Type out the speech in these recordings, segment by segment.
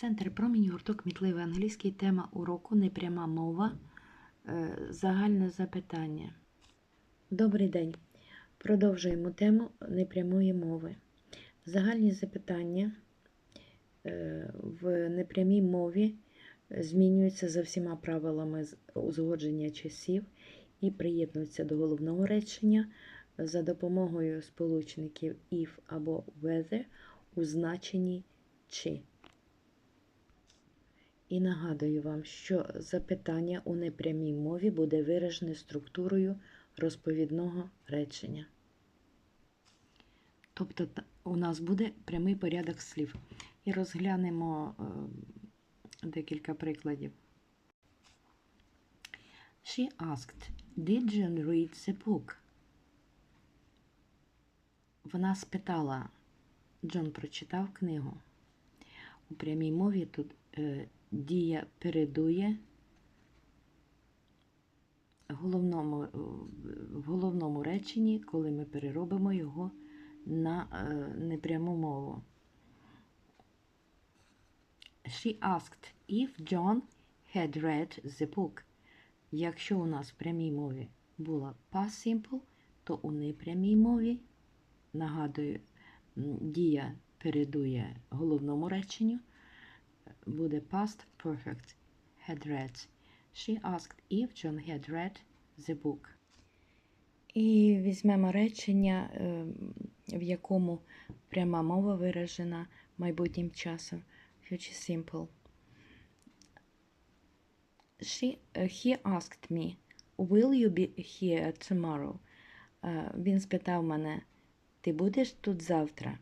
Центр промінь, гурток Мітливий англійський. Тема уроку непряма мова. Е, Загальне запитання. Добрий день. Продовжуємо тему непрямої мови. Загальні запитання е, в непрямій мові змінюються за всіма правилами узгодження часів і приєднуються до головного речення за допомогою сполучників if або whether у значенні чи. І нагадую вам, що запитання у непрямій мові буде виражене структурою розповідного речення. Тобто у нас буде прямий порядок слів. І розглянемо е, декілька прикладів. She asked, Did John read the book? Вона спитала, Джон прочитав книгу. У прямій мові тут е, дія передує головному, е, в головному реченні, коли ми переробимо його на е, непряму мову. She asked if John had read the book. Якщо у нас в прямій мові була past simple, то у непрямій мові, нагадую, дія передує головному реченню, буде past perfect had read. She asked if John had read the book. І візьмемо речення, е, в якому пряма мова виражена майбутнім часом. Future simple. She, е, he asked me, will you be here tomorrow? Е, Він спитав мене, ти будеш тут завтра?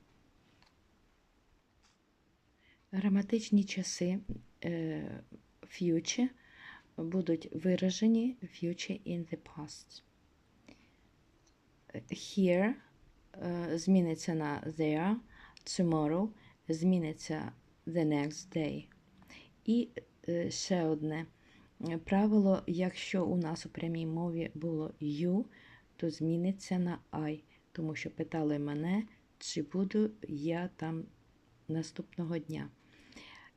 Граматичні часи е, future будуть виражені future in the past. Here е, зміниться на there, tomorrow зміниться the next day. І е, ще одне правило, якщо у нас у прямій мові було you, то зміниться на I, тому що питали мене, чи буду я там наступного дня.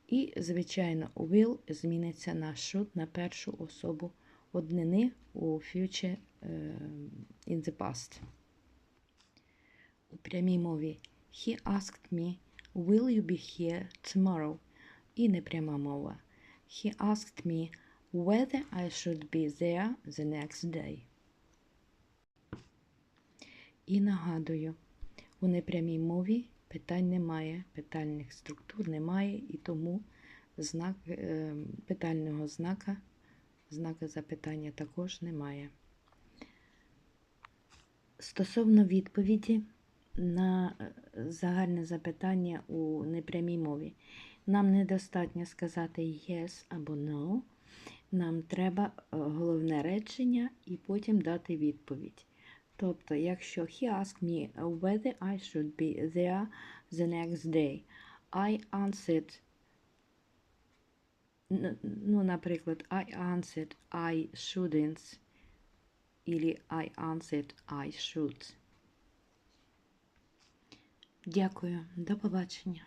І, звичайно, will зміниться на should на першу особу однини у future е, in the past. У прямій мові He asked me, will you be here tomorrow? І непряма мова. He asked me whether I should be there the next day. І нагадую, у непрямій мові питань немає, питальних структур немає, і тому знак, е, питального знака, знака запитання також немає. Стосовно відповіді на е, загальне запитання у непрямій мові, нам недостатньо сказати yes або no. Нам треба е, головне речення і потім дати відповідь. Тобто, якщо he asked me whether I should be there the next day, I answered, ну, наприклад, I answered I shouldn't, или I answered I should. Дякую, до побачення.